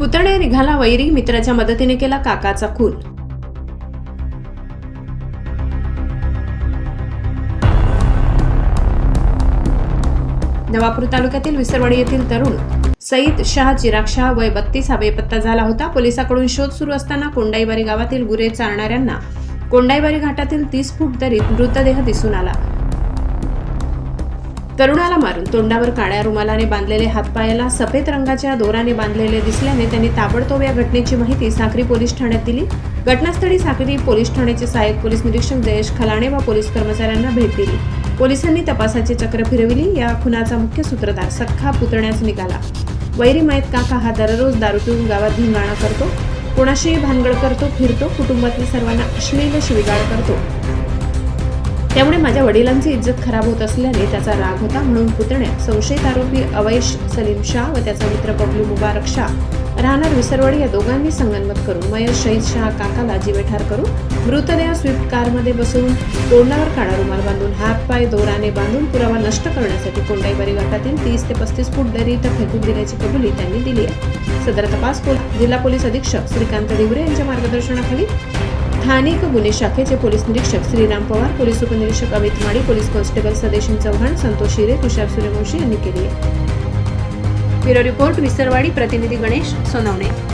निघाला वैरी मित्राच्या मदतीने केला काकाचा खून. नवापूर तालुक्यातील विसरवाडी येथील तरुण सईद शाह चिराग शाह वय बत्तीस हा बेपत्ता झाला होता. पोलिसाकडून शोध सुरू असताना कोंडाईबारी गावातील गुरे चारणाऱ्यांना कोंडाईबारी घाटातील तीस फूट दरीत मृतदेह दिसून आला. तरुणाला मारून तोंडावर काळ्या रुमालाने बांधलेले हातपायाला सफेद रंगाच्या दोराने बांधलेले दिसल्याने त्यांनी ताबडतोब या घटनेची माहिती साक्री पोलीस ठाण्यात दिली. घटनास्थळी साक्री पोलीस ठाण्याचे सहाय्यक पोलीस निरीक्षक जयेश खलाणे व पोलीस कर्मचाऱ्यांना भेट दिली. पोलिसांनी तपासाची चक्र फिरविली. या खुनाचा मुख्य सूत्रधार सख्खा पुतण्यास निघाला. वैरी मयत काका हा दररोज दारू पिऊन गावात धिंगाणा करतो. कोणाशीही भानगड करतो फिरतो कुटुंबातील सर्वांना अश्लील शिविगाळ करतो. त्यामुळे माझ्या वडिलांची इज्जत खराब होत असल्याने त्याचा राग होता म्हणून पुतण्या संशयित आरोपी अवैश सलीम शाह व त्याचा मित्र बबलू मुबारक शाह राहणार विसरवाडी या दोघांनी संगनमत करून मयत शहीद शाह काकाला जीवेठार करून मृतदेह स्विफ्ट कारमध्ये बसवून तोंडावर काळा रुमाल बांधून हात पाय दोराने बांधून पुरावा नष्ट करण्यासाठी कोंडाईबारी घाटातील तीस ते पस्तीस फूट दरी इथं फेकून दिल्याची कबुली त्यांनी दिली आहे. सदर तपास पोल- जिल्हा पोलीस अधीक्षक श्रीकांत दिवरे यांच्या मार्गदर्शनाखाली स्थानिक गुन्हे शाखेचे पोलीस निरीक्षक श्रीराम पवार पोलीस उपनिरीक्षक अमित माडी पोलीस कॉन्स्टेबल सदेशन चव्हाण संतोष हिरे तुषार सूर्यवंशी यांनी केली आहे. ब्युरो रिपोर्ट विसरवाडी प्रतिनिधी गणेश सोनवणे.